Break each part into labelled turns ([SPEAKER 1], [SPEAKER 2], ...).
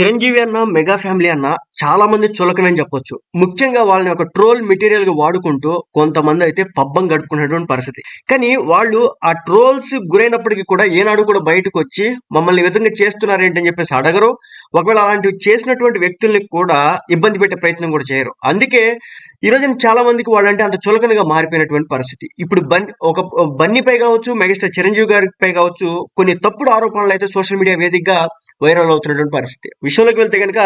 [SPEAKER 1] చిరంజీవి అన్న mega family అన్న చాలా మంది చులకనని చెప్పొచ్చు. ముఖ్యంగా వాళ్ళని ఒక ట్రోల్ మెటీరియల్గా వాడుకుంటూ కొంతమంది అయితే పబ్బం గడుపుకునేటువంటి పరిస్థితి. కానీ వాళ్ళు ఆ ట్రోల్స్ గురైనప్పటికీ కూడా ఏనాడు కూడా బయటకు వచ్చి మమ్మల్ని విధంగా చేస్తున్నారేంటి అని చెప్పేసి అడగరు. ఒకవేళ అలాంటివి చేసినటువంటి వ్యక్తుల్ని కూడా ఇబ్బంది పెట్టే ప్రయత్నం కూడా చేయరు. అందుకే ఈ రోజున చాలా మందికి వాళ్ళంటే అంత చులకనగా మారిపోయినటువంటి పరిస్థితి. ఇప్పుడు బన్ ఒక బన్నీపై కావచ్చు మెగాస్టార్ చిరంజీవి గారిపై కావచ్చు కొన్ని తప్పుడు ఆరోపణలు అయితే సోషల్ మీడియా వేదికగా వైరల్ అవుతున్నటువంటి పరిస్థితి. విషయంలోకి వెళ్తే కనుక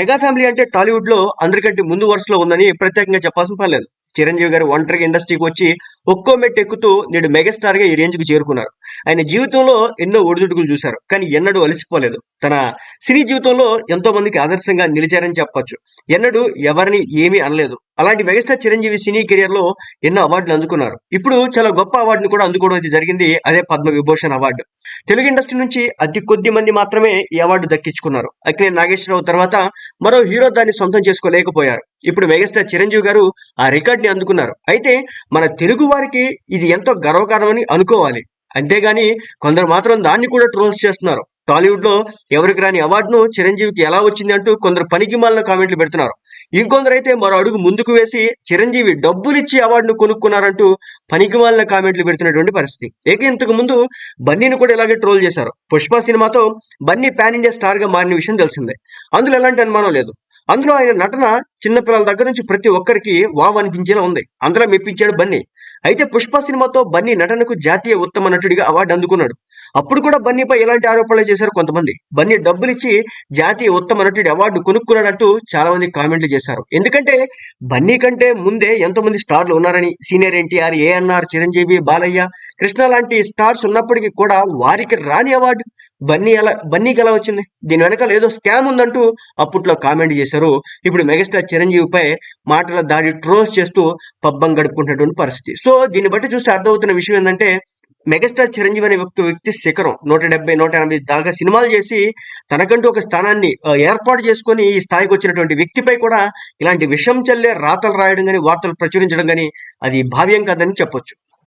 [SPEAKER 1] మెగా ఫ్యామిలీ అంటే టాలీవుడ్లో అందరికంటే ముందు వరుసలో ఉందని ప్రత్యేకంగా చెప్పాల్సిన పని లేదు. చిరంజీవి గారు ఒంటరిగా ఇండస్ట్రీకి వచ్చి ఒక్కో మెట్టు ఎక్కుతూ నేడు మెగాస్టార్గా ఈ రేంజ్కు చేరుకున్నారు. ఆయన జీవితంలో ఎన్నో ఒడిదుడుకులు చూశారు. కానీ ఎన్నడూ అలసిపోలేదు. తన సినీ జీవితంలో ఎంతో మందికి ఆదర్శంగా నిలిచారని చెప్పొచ్చు. ఎన్నడూ ఎవరిని ఏమీ అనలేదు. అలాంటి మెగాస్టార్ చిరంజీవి సినీ కెరియర్లో ఎన్నో అవార్డులు అందుకున్నారు. ఇప్పుడు చాలా గొప్ప అవార్డును కూడా అందుకోవడం అయితే జరిగింది అదే పద్మ విభూషణ్ అవార్డు. తెలుగు ఇండస్ట్రీ నుంచి అతి కొద్ది మంది మాత్రమే ఈ అవార్డు దక్కించుకున్నారు. అక్కినే నాగేశ్వరరావు తర్వాత మరో హీరో దాన్ని సొంతం చేసుకోలేకపోయారు. ఇప్పుడు మెగాస్టార్ చిరంజీవి గారు ఆ రికార్డ్ ని అందుకున్నారు. అయితే మన తెలుగు వారికి ఇది ఎంతో గర్వకారణమని అనుకోవాలి. అంతేగాని కొందరు మాత్రం దాన్ని కూడా ట్రోల్స్ చేస్తున్నారు. టాలీవుడ్లో ఎవరికి రాని అవార్డును చిరంజీవికి ఎలా వచ్చింది అంటూ కొందరు పనికి మాలిన కామెంట్లు పెడుతున్నారు. ఇంకొందరైతే మరో అడుగు ముందుకు వేసి చిరంజీవి డబ్బులిచ్చి అవార్డును కొనుక్కున్నారంటూ పనికి మాలిన కామెంట్లు పెడుతున్నటువంటి పరిస్థితి. ఏక ఇంతకు ముందు బన్నీని కూడా ఇలాగే ట్రోల్ చేశారు. పుష్ప సినిమాతో బన్నీ పాన్ ఇండియా స్టార్గా మారిన విషయం తెలిసిందే. అందులో ఎలాంటి అనుమానం లేదు. అందులో ఆయన నటన చిన్నపిల్లల దగ్గర నుంచి ప్రతి ఒక్కరికి వావ్ అనిపించేలా ఉంది. అందులో మెప్పించాడు బన్నీ. అయితే పుష్ప సినిమాతో బన్నీ నటనకు జాతీయ ఉత్తమ నటుడిగా అవార్డు అందుకున్నాడు. అప్పుడు కూడా బన్నీపై ఎలాంటి ఆరోపణలు చేశారు కొంతమంది. బన్నీ డబ్బులిచ్చి జాతీయ ఉత్తమ నటుడి అవార్డు కొనుక్కున్నాడంటూ చాలా మంది కామెంట్లు చేశారు. ఎందుకంటే బన్నీ కంటే ముందే ఎంతో మంది స్టార్లు ఉన్నారని సీనియర్ ఎన్టీఆర్ ఏఎన్ఆర్ చిరంజీవి బాలయ్య కృష్ణ లాంటి స్టార్స్ ఉన్నప్పటికీ కూడా వారికి రాని అవార్డు బన్నీ ఎలా బన్నీకి ఎలా వచ్చింది? దీని వెనకాల ఏదో స్కామ్ ఉందంటూ అప్పట్లో కామెంట్ చేశారు. ఇప్పుడు మెగాస్టార్ చిరంజీవిపై మాటల దాడి ట్రోల్స్ చేస్తూ పబ్బం గడుపుకుంటున్నటువంటి పరిస్థితి. సో దీన్ని బట్టి చూస్తే అర్థమవుతున్న విషయం ఏంటంటే మెగాస్టార్ చిరంజీవి అనే వ్యక్తి వ్యక్తి శిఖరం. నూట డెబ్బై నూట ఎనభై దాకా సినిమాలు చేసి తనకంటూ ఒక స్థానాన్ని ఏర్పాటు చేసుకొని ఈ స్థాయికి వచ్చినటువంటి వ్యక్తిపై కూడా ఇలాంటి విషం చల్లే రాతలు రాయడం కానీ వార్తలు ప్రచురించడం కానీ అది భావ్యం కాదని చెప్పొచ్చు.